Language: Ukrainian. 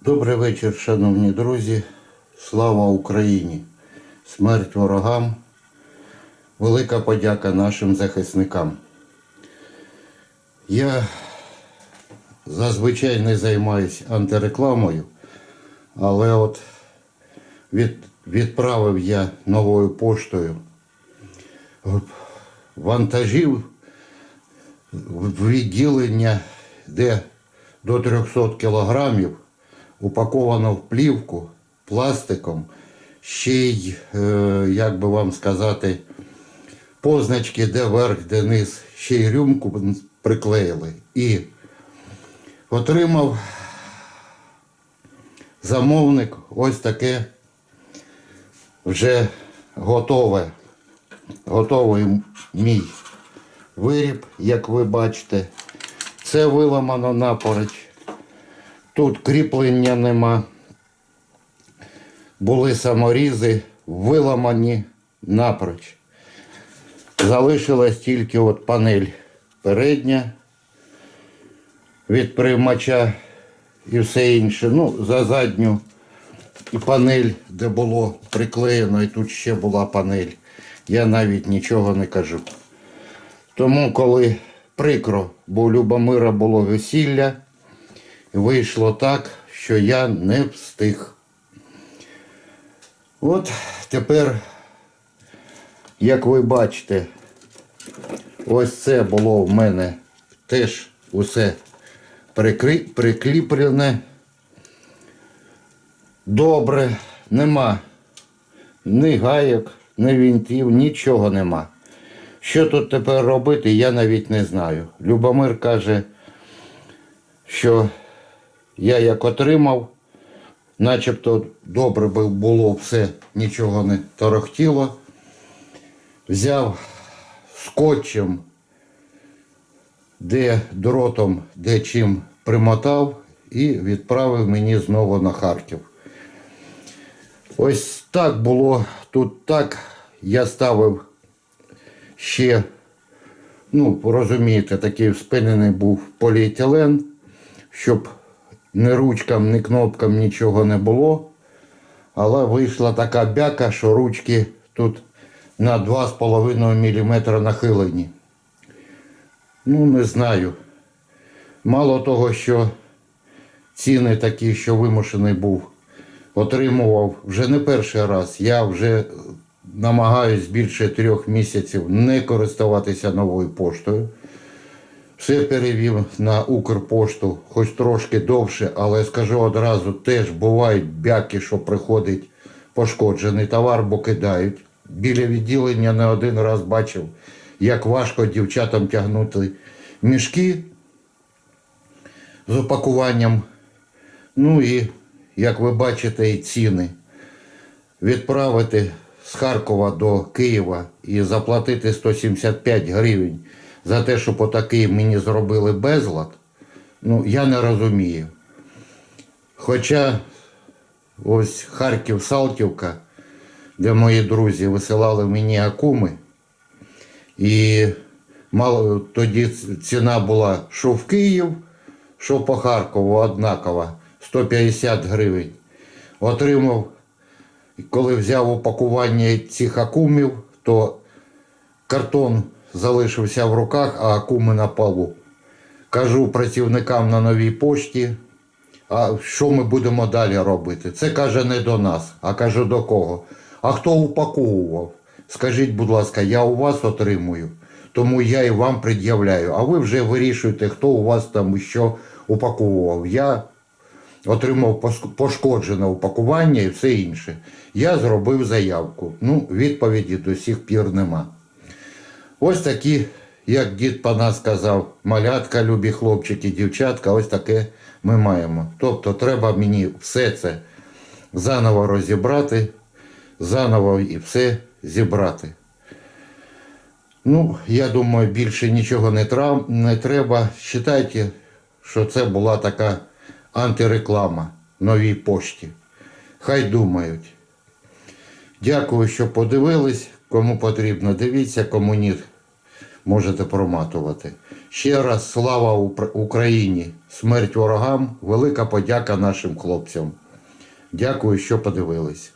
Добрий вечір, шановні друзі. Слава Україні! Смерть ворогам. Велика подяка нашим захисникам. Я зазвичай не займаюся антирекламою, але от від, відправив я новою поштою вантажів в відділення, де до 300 кілограмів упаковано в плівку пластиком, ще й, е, як би вам сказати, позначки, де верх, де низ, ще й рюмку приклеїли. І отримав замовник ось таке вже готове, готовий мій виріб, як ви бачите. Це виламано напорич. Тут кріплення нема. Були саморізи, виламані напроч. Залишилась тільки от панель передня від приймача і все інше. Ну, за задню і панель, де було приклеєно, і тут ще була панель. Я навіть нічого не кажу. Тому, коли прикро, бо у Любомира було весілля, вийшло так, що я не встиг. От тепер, як ви бачите, ось це було в мене теж усе прикрі... прикліплене. Добре, нема ні гайок, ні вінтів, нічого нема. Що тут тепер робити, я навіть не знаю. Любомир каже, що я як отримав, начебто добре було все, нічого не торохтіло. Взяв скотчем, де дротом, де чим примотав і відправив мені знову на Харків. Ось так було тут так. Я ставив ще, ну, розумієте, такий вспинений був поліетилен, щоб ні ручкам, ні кнопкам нічого не було. Але вийшла така бяка, що ручки тут на 2,5 мм нахилені. Ну, не знаю. Мало того, що ціни такі, що вимушений був, отримував вже не перший раз. Я вже намагаюсь більше трьох місяців не користуватися новою поштою. Все перевів на Укрпошту, хоч трошки довше, але скажу одразу, теж бувають бяки, що приходить пошкоджений товар, бо кидають. Біля відділення не один раз бачив, як важко дівчатам тягнути мішки з опакуванням. Ну і, як ви бачите, і ціни. Відправити з Харкова до Києва і заплатити 175 гривень за те, щоб отакий мені зробили безлад, ну я не розумію. Хоча ось Харків Салтівка, де мої друзі висилали мені акуми, і мало, тоді ціна була що в Київ, що по Харкову однакова 150 гривень. Отримав коли взяв упакування цих акумів, то картон залишився в руках, а акуми на полу. Кажу працівникам на новій пошті, а що ми будемо далі робити? Це каже не до нас, а каже до кого. А хто упаковував? Скажіть, будь ласка, я у вас отримую, тому я і вам пред'являю. А ви вже вирішуєте, хто у вас там що упаковував. Я отримав пошкоджене упакування і все інше. Я зробив заявку. Ну, відповіді до сих пір нема. Ось такі, як дід пана сказав, малятка, любі хлопчики, дівчатка, ось таке ми маємо. Тобто треба мені все це заново розібрати, заново і все зібрати. Ну, я думаю, більше нічого не, трав, не треба. Считайте, що це була така антиреклама новій пошті. Хай думають. Дякую, що подивились. Кому потрібно, дивіться, кому ні, можете проматувати. Ще раз слава Україні! Смерть ворогам, велика подяка нашим хлопцям. Дякую, що подивились.